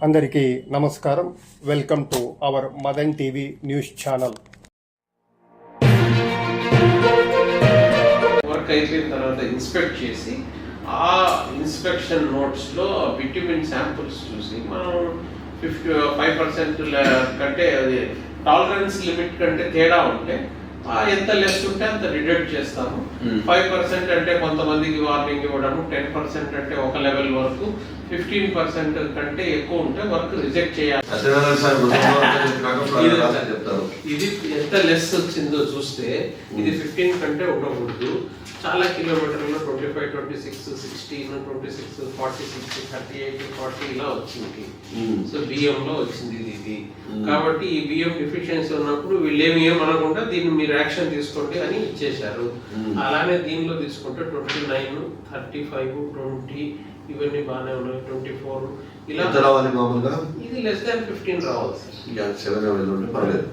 అందరికీ నమస్కారం. Welcome to our Madan TV news channel work అయిపోయిన తర్వాత ఇన్స్పెక్ట్ చేసి ఆ ఇన్స్పెక్షన్ నోట్స్లో బిట్యూమిన్ శాంపుల్స్ చూసి మనం ఫిఫ్టీ ఫైవ్ పర్సెంట్ కంటే అది టాలరెన్స్ లిమిట్ కంటే తేడా ఉంటే ఎంత లెస్ ఉంటే అంత డిడక్ట్ చేస్తాము. Hmm. ఫైవ్ పర్సెంట్ అంటే కొంతమందికి వార్నింగ్ ఇవ్వడము టెన్ పర్సెంట్ అంటే ఒక లెవెల్ వరకు ఫిఫ్టీన్ పర్సెంట్ కంటే ఎక్కువ ఉంటే వర్క్ రిజెక్ట్ చేయాలి. ఇది ఎంత లెస్ వచ్చిందో చూస్తే ఇది ఫిఫ్టీన్ కంటే ఉండకూడదు. చాలా కిలోమీటర్లు twenty five twenty six sixteen twenty six forty six thirty eight forty ఇలా వచ్చింది. Hmm. సో బియ్యంలో వచ్చింది. Hmm. కాబట్టి ఈ బియ్యం డిఫిషియన్సీ ఉన్నప్పుడు వీళ్ళు ఏమి ఏమనకుండా దీన్ని మీరు యాక్షన్ తీసుకోండి అని ఇచ్చేశారు. అలానే దీనిలో తీసుకుంటే twenty nine thirty five twenty ఇవన్నీ బాగానే ఉన్నాయి. Twenty four. ఇలా ఎంత రావాలి మామూలుగా? ఇది లెస్ దాన్ ఫిఫ్టీన్ రావాలి సార్ ఇక సెవెన్ పర్లేదు.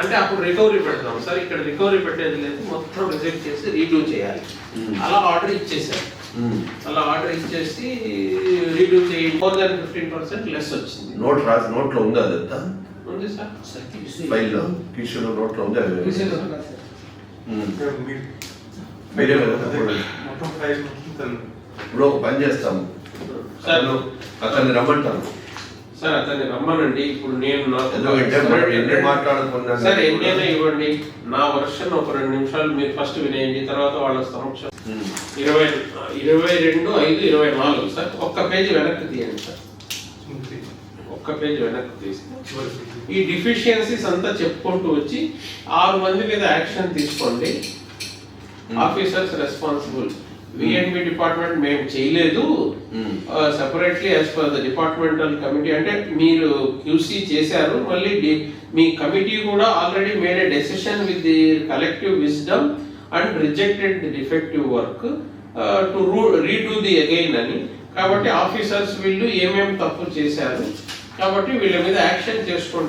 అంటే అప్పుడు రికవరీ పెడతాం సార్ ఇక్కడ రికవరీ పెట్టేది లేదు. మొత్తం రిజెక్ట్ చేసి రీడూ చేయాలి. Hmm. అలా ఆర్డర్ ఇచ్చేసారు ఉమ్. అలా ఆర్డర్ ఇచ్చేసి రీడూ చేయి more than fifteen percent less వచ్చింది. నోట్ రాసి నోట్లో ఉంది అదంతా? ఉంది సార్ ఫైల్లో కిషోర్. నోట్లో ఉంది? అది ఉమ్. మీరే కదా చెప్పండి. ఇప్పుడు ఒక పని చేస్తాము సార్. అతను అతన్ని రమ్మంటాను సార్ అతన్ని రమ్మనండి. ఇప్పుడు నేను నాకు ఎందుకంటే మనం ఎన్ని మాట్లాడుకున్నా సార్ ఎన్నైనా ఇవ్వండి. నా వర్షన్ ఒక రెండు నిమిషాలు మీరు ఫస్ట్ వినేయండి తర్వాత వాళ్ళ సమక్షం. ఇరవై ఇరవై రెండు ఐదు ఇరవై నాలుగు. సార్ ఒక్క పేజీ వెనక్కి తీయండి సార్. ఒక్క పేజీ వెనక్కి తీస్తే ఈ డిఫిషియన్సీస్ అంతా చెప్పుకుంటూ వచ్చి ఆరు మంది మీద యాక్షన్ తీసుకోండి. ఆఫీసర్స్ రెస్పాన్సిబుల్ విఎన్బి డిపార్ట్మెంట్ మేము చేయలేదు. Separately as per the departmental committee అంటే మీరు క్యూసీ చేశారు మళ్ళీ మీ కమిటీ కూడా already made a decision with the collective wisdom and rejected defective work to redo the again అని. కాబట్టి ఆఫీసర్స్ వీళ్ళు ఏమేమి తప్పు చేశారు కాబట్టి వీళ్ళ మీద యాక్షన్ చేసుకోండి